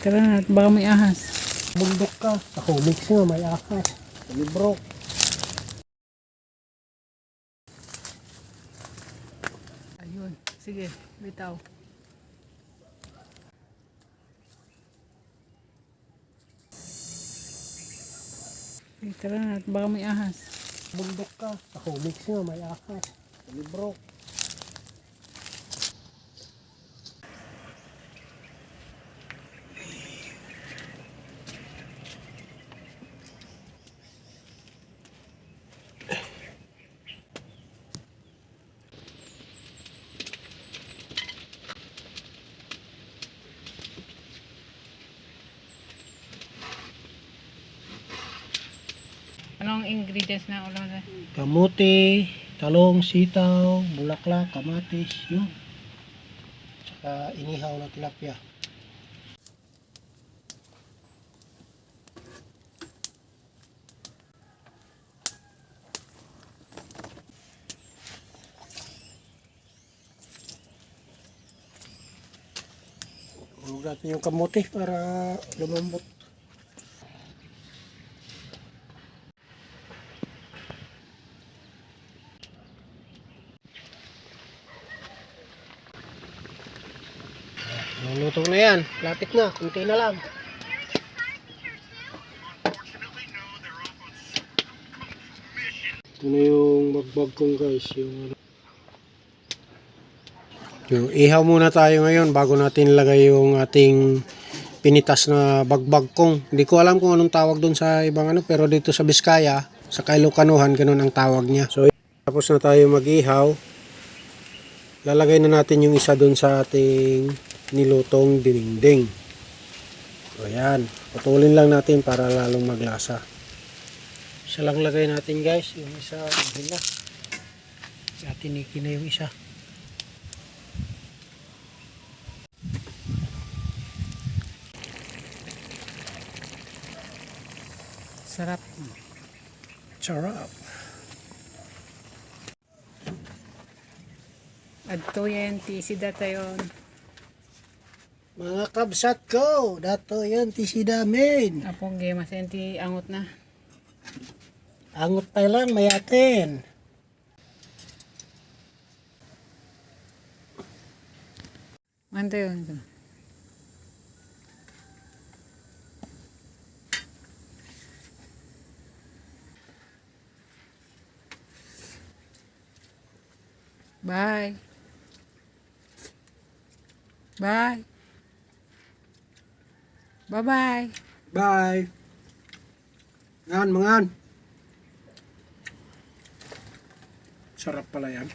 Tara na, baka may ahas. Bundok ka. Ako, mix nga, may akas. Libro. Ayun, sige, bitaw. Sige, tara na, baka may ahas. Bundok ka. Ako, mix nga, may akas. Libro. Anong ingredients na na? Kamuti, talong, sitaw, bulaklak, kamatis, yun. Tsaka inihaw na tilapia. Hulog natin yung kamuti para lumambot. Luluto na yan. Lapit na. Kunti na lang. Ito na yung bagbag kong guys. Yung, ano. yung ihaw muna tayo ngayon bago natin ilagay yung ating pinitas na bagbag kong. Hindi ko alam kung anong tawag doon sa ibang ano. Pero dito sa Biskaya, sa Kailokanuhan, ganun ang tawag niya. So, tapos na tayo mag-ihaw. Lalagay na natin yung isa doon sa ating nilutong dinding. So ayan, putulin lang natin para lalong maglasa. Isa lang lagay natin guys, yung isa hila. Kaya tiniki na yung isa. Sarap. Sarap. Adto yan, tisi data yun. Mga kabsat ko, dato yan tisi damin. Apong game, masenti angot na. Angot pa lang, mayatin. Manta yun. ito. Bye. Bye. Bye-bye. Bye. Ngan, mangan. Sarap pala yan.